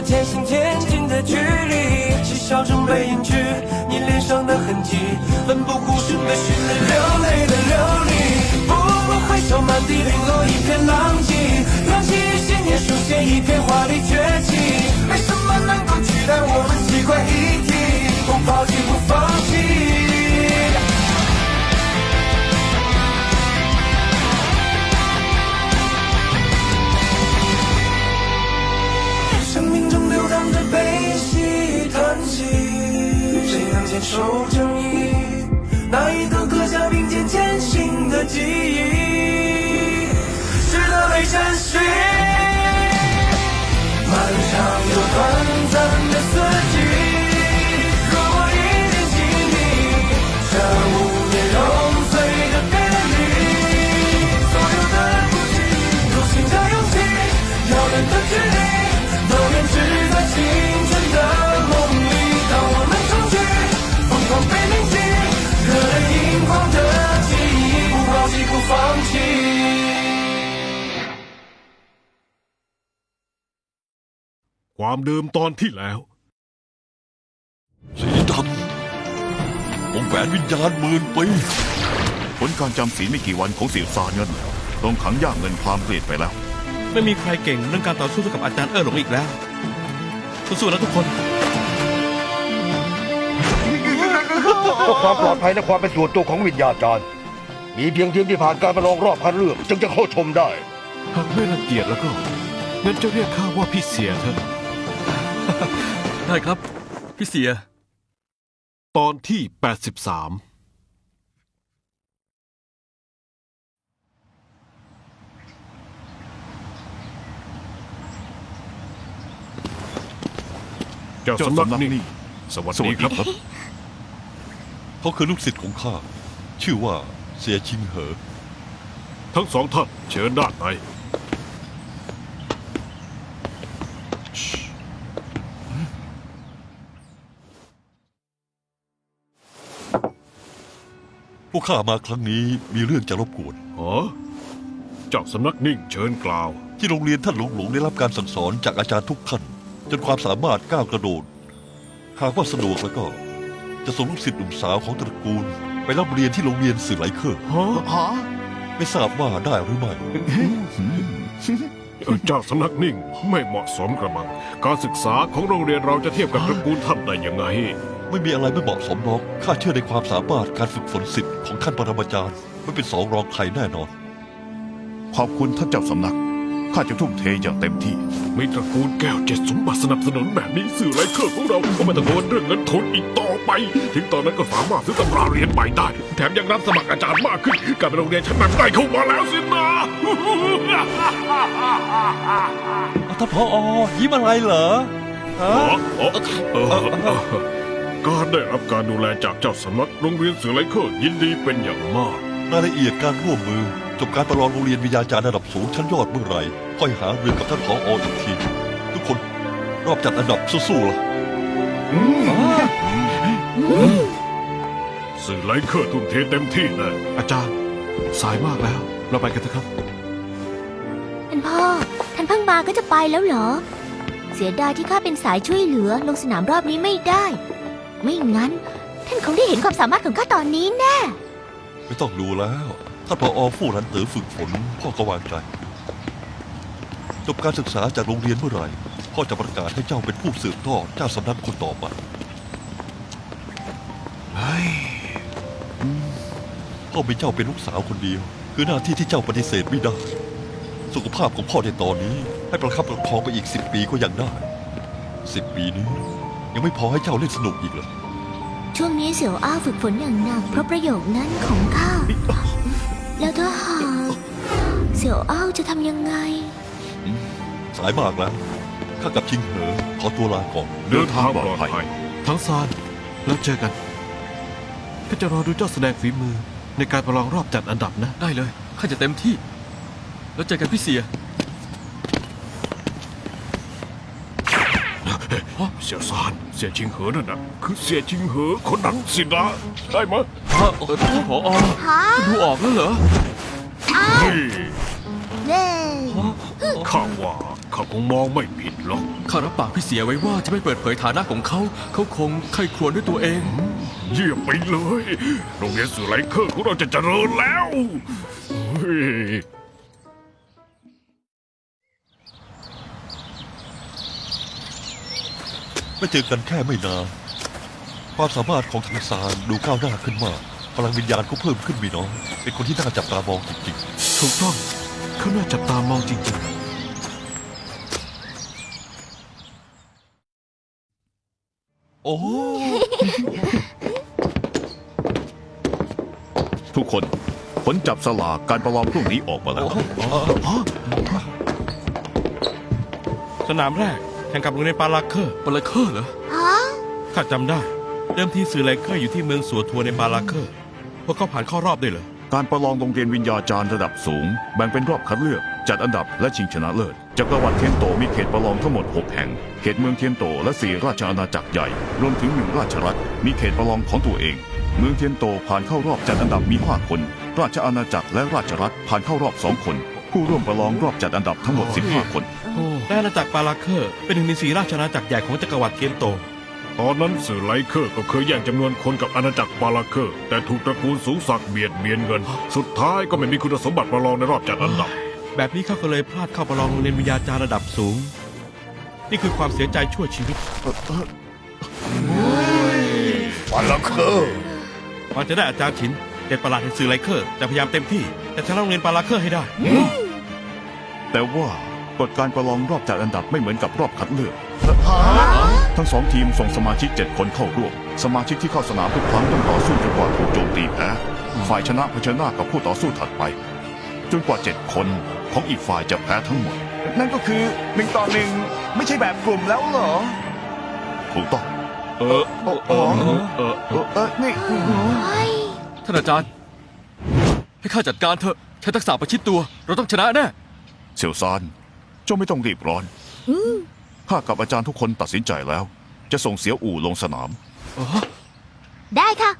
渐行渐近的距离。嬉笑中被隐去你脸上的痕迹，奋不顾身的寻觅，流泪的流离。不过回首，满地零落一片狼藉，扬起信念，书写一片有正义？那一个刻下并肩前行的记忆，值得被珍惜。 ความเดิมตอนที่แล้ว สีดำวงแหวนวิญญาณหมื่นปีผลการจำศีลไม่กี่วันของเสี่ยวซานเงินโดนขังย่างเงินพรามเปลี่ยนไปแล้ว ไม่มีใครเก่งเรื่องการต่อสู้เท่ากับอาจารย์เออหลงอีกแล้ว สู้ๆนะทุกคนเพื่อความปลอดภัยและความเป็นส่วนตัวของวิญญาจารย์ มีเพียงทีมที่ผ่านการประลองรอบคัดเลือกจึงจะเข้าชมได้ หากไม่รังเกียจแล้วก็งั้นจะเรียกข้าว่าพี่เสียเถอะ ได้ครับ พี่เสีย ตอนที่ 83 เจ้าเจ้าสำนักสำนักนี่นี่ สวัสสวัดีสดีครับครับ เขาคือลูกศิษย์ของข้า ชื่อว่าเสียชิงเหอ ทั้งสองท่านเชิญด้านใน พวกข้ามาครั้งนี้มีเรื่องจะรบกวนอ๋อเจ้าสำนักนิ่งเชิญกล่าว ที่โรงเรียนท่านหลงหลงได้รับการสั่งสอนจากอาจารย์ทุกท่านจนความสามารถก้าวกระโดด หากว่าสะดวกแล้วก็ จะส่งลูกศิษย์หนุ่มสาวของตระกูล ไปรับเรียนที่โรงเรียนสื่อไหลเคอร์ไม่ทราบว่าได้หรือไม่เจ้าสำนักนิ่งไม่เหมาะสมกระมัง การศึกษาของโรงเรียนเราจะเทียบกับตระกูลท่านได้ยังไง ไม่มีอะไรไม่เหมาะสมหรอกข้าเชื่อในความสามารถการฝึกฝนศิษย์ของท่านปรมาจารย์ไม่เป็นสองรองใครแน่นอน ขอบคุณท่านเจ้าสำนัก ข้าจะทุ่มเทอย่างเต็มที่มีตระกูลแก้วเจ็ดสมบัติสนับสนุนแบบนี้สื่อไรเคอร์ของเราก็ไม่ต้องกังวลเรื่องเงินทุนอีกต่อไป ถึงตอนนั้นก็สามารถซื้อตำราเรียนใหม่ได้ แถมยังรับสมัครอาจารย์มากขึ้นการเป็นโรงเรียนชั้นนำได้เข้ามาแล้วสินะท่านพออยิ้มอะไรเหรอเออเออเออเออ การได้รับการดูแลจากเจ้าสำนักโรงเรียนสื่อไรเคอร์ยินดีเป็นอย่างมาก รายละเอียดการร่วมมือ จบการประลองโรงเรียนวิทยาจารย์ระดับสูงชั้นยอดเมื่อไหร่ค่อยหาเรือกับท่านผอออีกที ทุกคนรอบจัดอันดับสู้ๆล่ะสื่อไรเคอร์ทุ่มเทเต็มที่เลยอาจารย์ สายมากแล้ว เราไปกันเถอะครับ ท่านพ่อ ท่านเพิ่งมาก็จะไปแล้วเหรอ เสียดายที่ข้าเป็นสายช่วยเหลือลงสนามรอบนี้ไม่ได้ ไม่งั้น ท่านคงได้เห็นความสามารถของข้าตอนนี้แน่ ไม่ต้องดูแล้วท่านผอผู้รันเต๋อฝึกฝนพ่อก็วางใจจบการศึกษาจากโรงเรียนเมื่อไหร่พ่อจะประกาศให้เจ้าเป็นผู้สืบทอดเจ้าสำนักคนต่อไปพ่อมีเจ้าเป็นลูกสาวคนเดียว คือหน้าที่ที่เจ้าปฏิเสธไม่ได้ สุขภาพของพ่อในตอนนี้ ให้ประคับประคองไปอีกสิบปีก็ยังได้สิบปีนี้ ยังไม่พอให้เจ้าเล่นสนุกอีกเหรอช่วงนี้เสี่ยวอ้าวฝึกฝนอย่างหนักเพราะประโยคนั้นของข้า แล้วถ้าหากเสี่ยวอ้าวจะทำยังไง สายมากแล้ว ข้ากับชิงเหอ ขอตัวลาก่อนเดินทางปลอดภัยทั้งซานแล้วเจอกันก็จะรอดูเจ้าแสดงฝีมือในการประลองรอบจัดอันดับนะ ได้เลย ข้าจะเต็มที่ แล้วเจอกันพี่เสีย เสียซานเสียชิงเหอนั่นนะคือเสียชิงเหอคนนั้นสินะใช่ไหมยฮะเออท่านผอฮะดูออกแล้วเหรอเฮ้ยเน่ข้าว่าข้าคงมองไม่ผิดหรอกข้ารับปากพี่เสียไว้ว่าจะไม่เปิดเผยฐานะของเขา เขาคงใครครวญด้วยตัวเอง เยี่ยมไปเลย โรงเรียนสื่อไลเคอร์ของเราจะเจริญแล้วเฮ้ย ไม่เจอกันแค่ไม่นานความสามารถของทังซานดูก้าวหน้าขึ้นมากพลังวิญญาณก็เพิ่มขึ้นมีน้อยเป็นคนที่น่าจับตามองจริงถูกต้องเขาน่าจับตามองจริงๆ โอ้ ทุกคนผลจับสลากการประลองพรุ่งนี้ออกมาแล้วๆสนามแรก แข่งกับโรงเรียนปาลักเคอร์ปลาเคอร์เหรอฮะข้าจำได้ เดิมทีสื่อไลเคอร์อยู่ที่เมืองสัวทัวในปาลักเคอร์พวกเขาผ่านเข้ารอบได้เลยการประลองโรงเรียนวิญญาจารย์ระดับสูง แบ่งเป็นรอบคัดเลือก จัดอันดับและชิงชนะเลิศจักรวรรดิเทียนโตมีเขตประลองทั้งหมด 6 แห่ง เขตเมืองเทียนโตและสี่ราชอาณาจักรใหญ่ รวมถึงหนึ่งราชรัฐมีเขตประลองของตัวเอง เมืองเทียนโตผ่านเข้ารอบจัดอันดับมี 5 คน ราชอาณาจักรและราชรัฐผ่านเข้ารอบ 2 คน ผู้ร่วมประลองรอบจัดอันดับทั้งหมด 15 คน และอาณาจักรปาลักเคอร์ เป็นหนึ่งในสี่ราชอาณาจักรใหญ่ของจักรวรรดิเทียนโต ตอนนั้นสื่อไลเคอร์ก็เคยแย่งจำนวนคนกับอาณาจักรปาลาเคอร์ แต่ถูกตระกูลสูงศักดิ์เบียดเบียนเงิน สุดท้ายก็ไม่มีคุณสมบัติประลองในรอบจัดอันดับ แบบนี้เขาก็เลยพลาดเข้าประลองโรงเรียนวิญญาจารย์ระดับสูง นี่คือความเสียใจชั่วชีวิต วันละเคอร์พอจะได้อาจารย์ฉินเด็ดประหลาดแห่งสื่อไลเคอร์จะพยายามเต็มที่ แต่ชนะโรงเรียนปาลักเคอร์ให้ได้ แต่ว่า กฎการประลองรอบจัดอันดับไม่เหมือนกับรอบคัดเลือก ทั้งสองทีมส่งสมาชิก 7 คนเข้าร่วม สมาชิกที่เข้าสนามทุกครั้งต้องต่อสู้จนกว่าถูกโจมตีแพ้ฝ่ายชนะเผชิญหน้ากับคู่ต่อสู้ถัดไป จนกว่า 7 คนของอีกฝ่ายจะแพ้ทั้งหมด นั่นก็คือหนึ่งต่อหนึ่งไม่ใช่แบบกลุ่มแล้วเหรอ ถูกต้อง เออโอ้โหเออเออเออนี่เฮ้ยท่านอาจารย์ ให้ข้าจัดการเถอะใช้ทักษะประชิดตัว เราต้องชนะแน่เสี่ยวซาน เจ้าไม่ต้องรีบร้อนข้ากับอาจารย์ทุกคนตัดสินใจแล้ว จะส่งเสียวอู่ลงสนาม ได้ค่ะ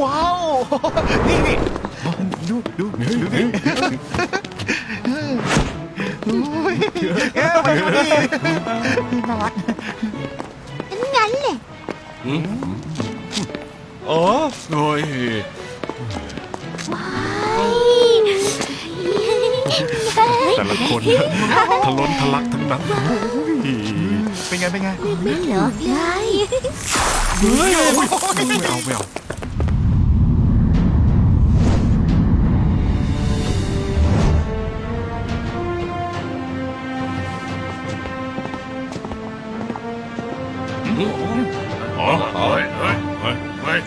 ว้าว นี่นี่ดูดูดูดิโอ้ยเอ๊ะมาดูดิงั้นเลยอ๋อโอ้ยว้ายแต่ละคนทะล้นทะลักทั้งนั้น เป็นไงเป็นไงไม่เหรอได้ไม่เอาไม่เอาอ๋อเฮ้ยเฮ้ยเฮ้ยเฮ้ย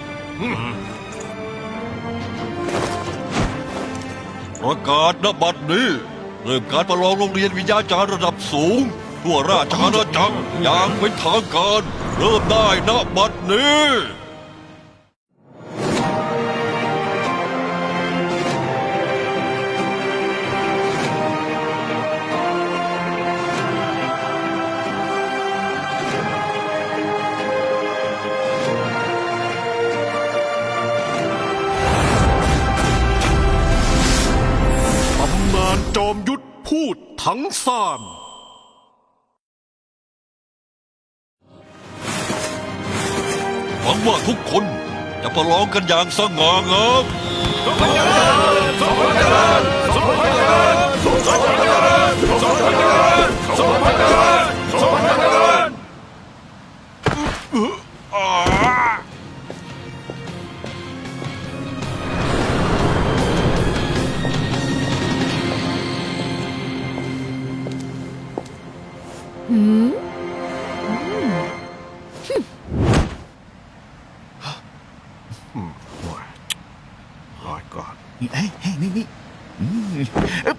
ประกาศณบัดนี้เริ่มการประลองโรงเรียนวิญญาจารย์ระดับสูง ทั่วราชอาณาจักรอย่างเป็นทางการ เริ่มได้ณบัดนี้ตำนานจอมยุทธพูดทั้งซ่าน วังว่าทุกคนจะประลองกันอย่างสง่างามหืม เฮ้ยเฮ้ยนี่นี่อืมอึ๊บ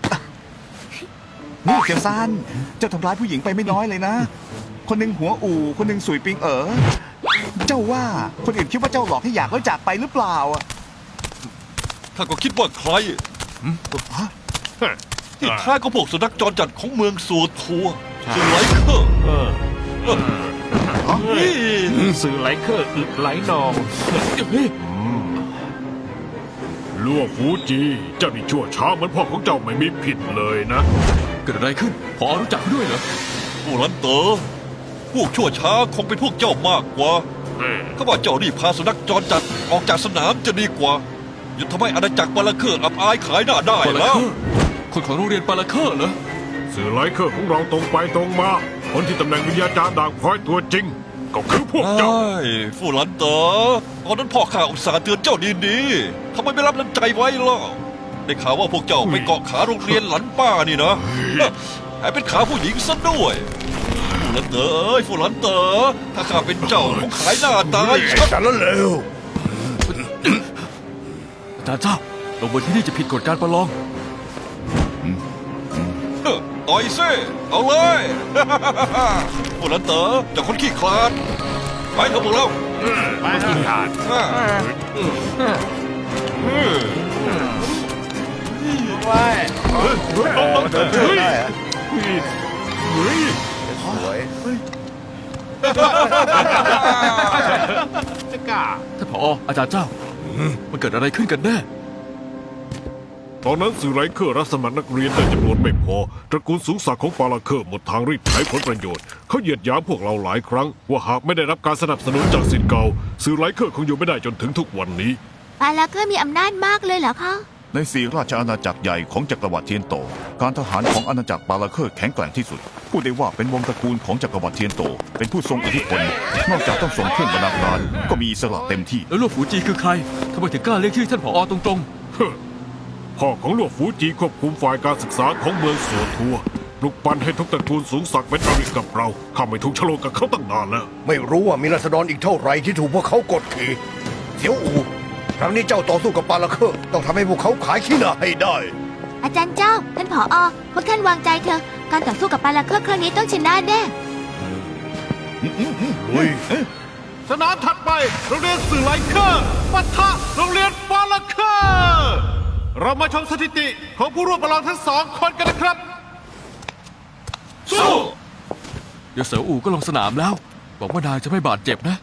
นี่เจียวซานเจ้าทำร้ายผู้หญิงไปไม่น้อยเลยนะ คนหนึ่งหัวอู่ คนหนึ่งสุยปิงเอ๋อเจ้าว่าคนอื่นคิดว่าเจ้าหลอกให้อยากแล้วจากไปหรือเปล่าอะถ้าก็คิดว่าใครฮะที่แท้ก็พวกสุนัขจรจัดของเมืองสัวทัวสื่อไลเคอร์นี่สื่อไหลเคอร์อึดไหลนอง ลัวฟูจี เจ้านี่ชั่วช้าเหมือนพ่อของเจ้าไม่มีผิดเลยนะ เกิดอะไรขึ้น พอรู้จักด้วยเหรอผู้รันเตอพวกชั่วช้าคงเป็นพวกเจ้ามากกว่าเขาว่าเจ้านี่พาสุนัขจรจัดออกจากสนามจะดีกว่าอย่าทำให้อาณาจักรบาลาเคอร์อับอายขายหน้าได้ลาแล้ว คนของโรงเรียนปาลาเคอร์เหรอสื่อไลเคอร์ของเราตรงไปตรงมา คนที่ตำแหน่งวิญญาจารย์ด่างพร้อยตัวจริง ก็คือพวกเจ้า ใช่ฟูหลันเตอตอนนั้นพ่อข้าอุตส่าห์เตือนเจ้าดีๆทำไมไม่รับน้ำใจไว้ล่ะได้ข่าวว่าพวกเจ้าไปเกาะขาโรงเรียนหลันป้านี่นะแอบเป็นขาผู้หญิงซะด้วยฟูหลันเตอเอ้ยฟูหลันเตอถ้าข้าเป็นเจ้าคงขายหน้าตายชัด สารเลวอาจารย์เจ้าลงบนที่นี่จะผิดกฎการประลองเฮ้อต่อยซิเอาเลย ฟูหลันเตอเจ้าคนขี้คลาด ไปเถอะพวกเราไปขี้ขาดอ่าเดินเดินได้อะสวยท่านผออาจารย์เจ้า มันเกิดอะไรขึ้นกันแน่ ตอนนั้นสื่อไหลเคอร์รับสมัครนักเรียนได้จำนวนไม่พอ ตระกูลสูงศักดิ์ของปาลาเคอร์หมดทางรีดไถผลประโยชน์ เขาเหยียดหยามพวกเราหลายครั้ง ว่าหากไม่ได้รับการสนับสนุนจากสิทธิ์เก่า สื่อไหลเคอร์คงอยู่ไม่ได้จนถึงทุกวันนี้ ปาลาเคอร์มีอำนาจมากเลยเหรอคะในสี่ราชอาณาจักรใหญ่ของจักรวรรดิเทียนโต การทหารของอาณาจักรปาลาเคอร์แข็งแกร่งที่สุด พูดได้ว่าเป็นวงตระกูลของจักรวรรดิเทียนโต เป็นผู้ทรงอิทธิพล นอกจากต้องส่งเครื่องบรรณาการก็มีอิสระเต็มที่ แล้วลวกฝูจีคือใครทำไมถึงกล้าเรียกชื่อท่านผอตรง พ่อของหลวงฟูจีควบคุมฝ่ายการศึกษาของเมืองสัวทัวปลุกปั่นให้ทุกตระกูลสูงศักดิ์เป็นอริกับเราข้าไม่ถูกชะโลกกับเขาตั้งนานแล้ว ไม่รู้ว่ามีรัษฎรอีกเท่าไหร่ที่ถูกพวกเขากดขี่เสียวอูครั้งนี้เจ้าต่อสู้กับปาลาเคอร์ต้องทำให้พวกเขาขายขี้หน้าให้ได้ อาจารย์เจ้า ท่านผออพวกท่านวางใจเถอะการต่อสู้กับปาลาเคอร์ครั้งนี้ต้องชนะแน่ลุยสนามถัดไปโรงเรียนสื่อไลเคอร์ปะทะโรงเรียนปาลาเคอร์ เรามาชมสถิติของผู้ร่วมประลองทั้งสองคนกันนะครับ สู้ๆเดี๋ยวเสืออูก็ลงสนามแล้วบอกว่านายจะไม่บาดเจ็บนะ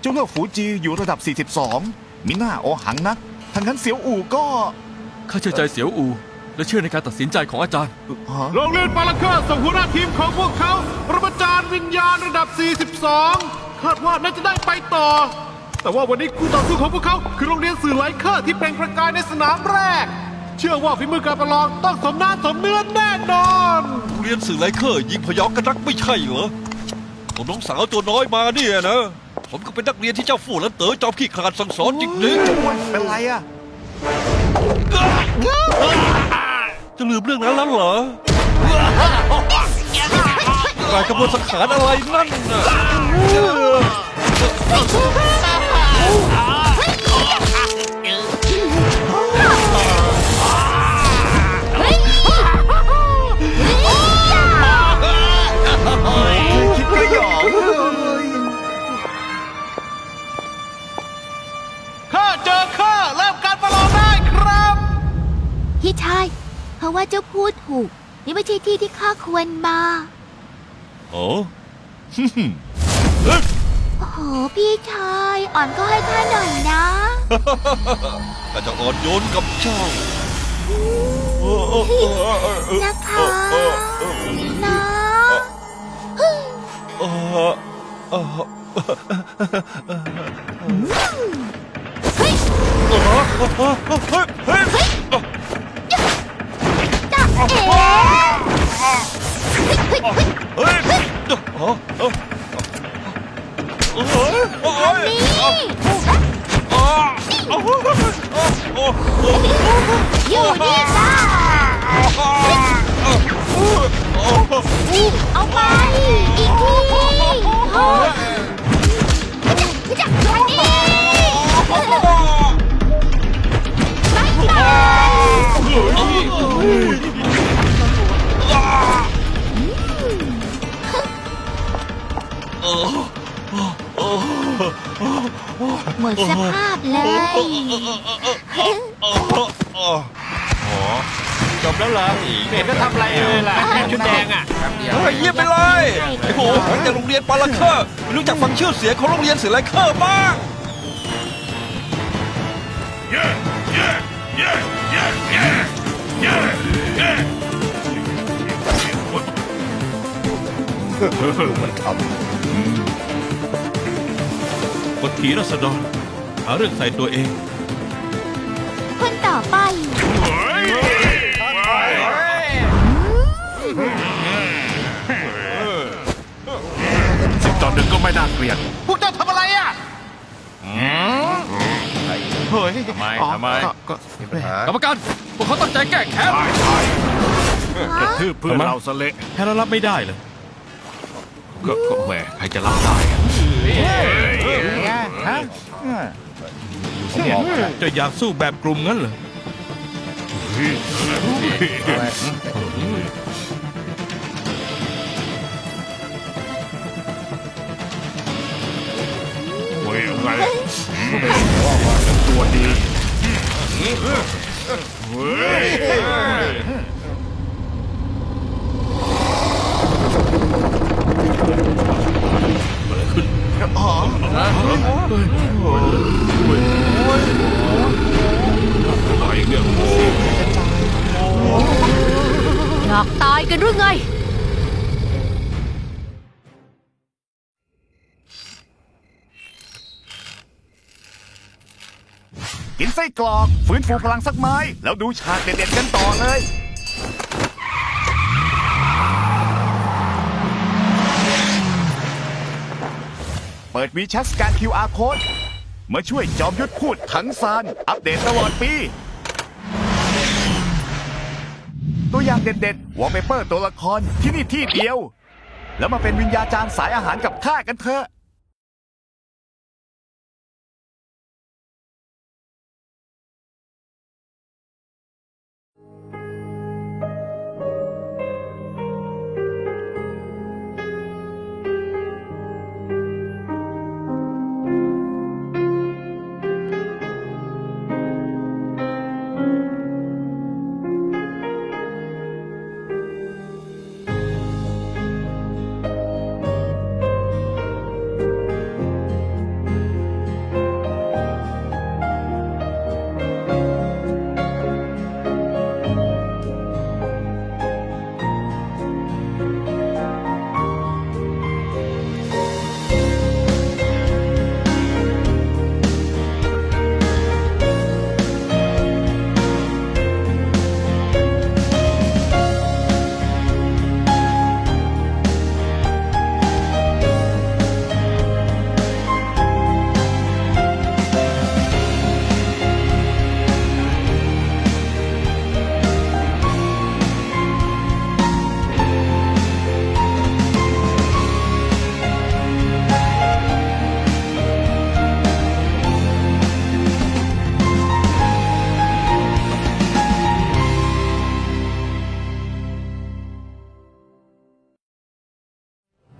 เจ้าเลือกฝูจีอยู่ระดับ 42มีหน้าโอหังนักทางนั้นเสียวอู่ก็ข้าเชื่อใจเสียวอู และเชื่อในการตัดสินใจของอาจารย์ ฮะโรงเรียนปาลาเคอร์ส่งหัวหน้าทีมของพวกเขาประมาจารย์วิญญาณระดับ 42 คาดว่าน่าจะได้ไปต่อ แต่ว่าวันนี้คู่ต่อสู้ของพวกเขาคือโรงเรียนสื่อไลเคอร์ที่เปล่งประกายในสนามแรก เชื่อว่าฝีมือการประลองต้องสมน้าสมเนื้อแน่นอนเรียนสื่อไลเคอร์ยิงพยองกันนักไม่ใช่เหรอผมน้องสาวตัวน้อยมาเนี่ยนะ ผมก็เป็นนักเรียนที่เจ้าฟู่และเต๋อจอมขี้ขลาดสั่งสอนจริงเป็นไรอะๆจะลืมเรื่องนั้นแล้วเหรอการกระบวนสังขารอะไรนั่นน่ะ ข้าเจอข้าเริ่มการประลองได้ครับ พี่ชาย เพราะว่าเจ้าพูดถูก นี่ไม่ใช่ที่ที่ข้าควรมา โอ๋อโอ้ โหพี่ชายอ่อนก็ให้ข้าหน่อยนะ ข้าจะอ่อนโยนกับเจ้านะคะ นะเออเออเฮ้ยจ้าเอ๋เฮ้ยทางนี้อยู่นี่จ้า เอาไป อีกทีโอ้ยจ้าทางนี้บายบาย สภาพเลยจบแล้วล่ะเห็นก็ทำอะไรเลยล่ะแค่ชุดแดงอะเฮ้ยเยี่ยมไปเลยไอ้โหจากโรงเรียนปาลังเคอร์ไม่รู้จักฟังชื่อเสียงของโรงเรียนสื่อไรเคอร์บ้างมันทกดขี่รัษฎร หาเรื่องใส่ตัวเอง คนต่อไป สิบต่อหนึ่งก็ไม่น่าเกลียด พวกเจ้าทำอะไรอะเฮ้ยทำไมอ๋อทำไม ก็ก็ำปัญหากรรมการพวกเขาตั้งใจแก้แค้นกระทืบเพื่อนเราสเละแค่เรารับไม่ได้เลยก็ก็แหมใครจะรับได้ อะไงฮะจะอยากสู้แบบกลุ่มงั้นเหรอเฮ้ยเอาไงตัวดี อะไรเนี่ยอยากตายกันหรือไง กินไส้กรอก ฟื้นฟูพลังสักไม้ แล้วดูฉากเด็ดๆกันต่อเลย ปิดวีแชทสการ QR code มาช่วยจอมยุทธพูดขังซาน อัปเดตตลอดปี ตัวอย่างเด็ดๆวอลเปเปอร์ตัวละครที่นี่ที่เดียว แล้วมาเป็นวิญญาจารย์สายอาหารกับข้ากันเถอะ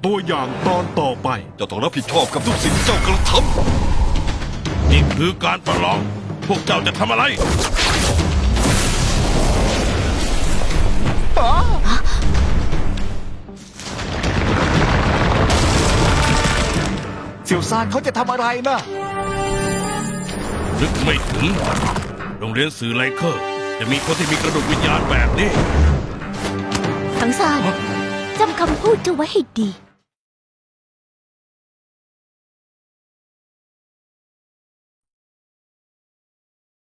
ตัวอย่างตอนต่อไป เจ้าต้องรับผิดชอบกับทุกสิ่งที่เจ้ากระทำนี่คือการประลอง พวกเจ้าจะทำอะไร เสี่ยวซานเขาจะทำอะไรนะ นึกไม่ถึง โรงเรียนสื่อไลเคอร์ จะมีคนที่มีกระดูกวิญญาณแบบนี้ ทั้งซานจำคำพูดเธอไว้ให้ดี